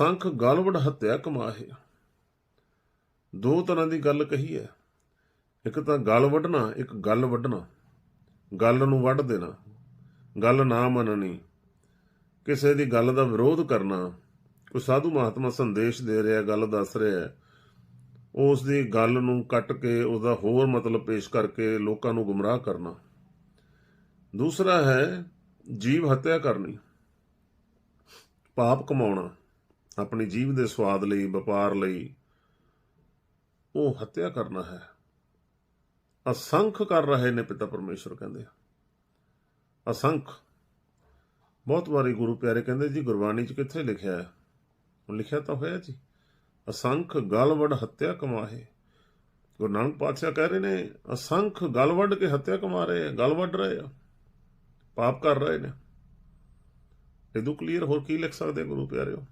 ਅਸੰਖ ਗਲਵੜ ਹੱਤਿਆ ਕਮਾਹੇ। ਦੋ ਤਰ੍ਹਾਂ ਦੀ ਗੱਲ ਕਹੀ ਹੈ। ਇੱਕ ਤਾਂ ਗੱਲ ਵੱਢਣਾ, ਇੱਕ ਗੱਲ ਵੱਢਣਾ। ਗੱਲ ਨੂੰ ਵੱਢ ਦੇਣਾ। ਗੱਲ ਨਾ ਮੰਨਣੀ। ਕਿਸੇ ਦੀ ਗੱਲ ਦਾ ਵਿਰੋਧ ਕਰਨਾ। ਕੋਈ ਸਾਧੂ ਮਹਾਤਮਾ ਸੰਦੇਸ਼ ਦੇ ਰਿਹਾ, ਗੱਲ ਦੱਸ ਰਿਹਾ ਹੈ। ਉਸ ਦੀ ਗੱਲ ਨੂੰ ਕੱਟ ਕੇ, ਉਹਦਾ ਹੋਰ ਮਤਲਬ ਪੇਸ਼ ਕਰਕੇ ਲੋਕਾਂ ਨੂੰ ਗੁੰਮਰਾਹ ਕਰਨਾ। ਦੂਸਰਾ ਹੈ, ਜੀਵ ਹੱਤਿਆ ਕਰਨੀ। ਪਾਪ ਕਮਾਉਣਾ। ਆਪਣੀ ਜੀਵ ਦੇ ਸਵਾਦ ਲਈ, ਵਪਾਰ ਲਈ ਉਹ ਹੱਤਿਆ ਕਰਨਾ ਹੈ। ਅਸੰਖ ਕਰ ਰਹੇ ਨੇ ਪਿਤਾ ਪਰਮੇਸ਼ਰ ਕਹਿੰਦੇ ਅਸੰਖ। ਬਹੁਤ ਵਾਰੀ ਗੁਰੂ ਪਿਆਰੇ ਕਹਿੰਦੇ, ਜੀ, ਗੁਰਬਾਣੀ ਚ ਕਿੱਥੇ ਲਿਖਿਆ ਹੈ? ਉਹ ਲਿਖਿਆ ਤਾਂ ਹੋਇਆ ਜੀ। ਅਸੰਖ ਗਲਵੜ ਹੱਤਿਆ ਕਮਾਹੇ। ਗੁਰੂ ਨਾਨਕ ਪਾਤਸ਼ਾਹ ਕਹਿ ਰਹੇ ਨੇ, ਅਸੰਖ ਗਲ ਵੱਢ ਕੇ ਹੱਤਿਆ ਕਮਾ ਰਹੇ ਆ ਗਲ ਵੱਢ ਰਹੇ ਆ ਪਾਪ ਕਰ ਰਹੇ ਨੇ। ਇਹ ਤੋਂ ਕਲੀਅਰ ਹੋਰ ਕੀ ਲਿਖ ਸਕਦੇ ਗੁਰੂ ਪਿਆਰਿਓ?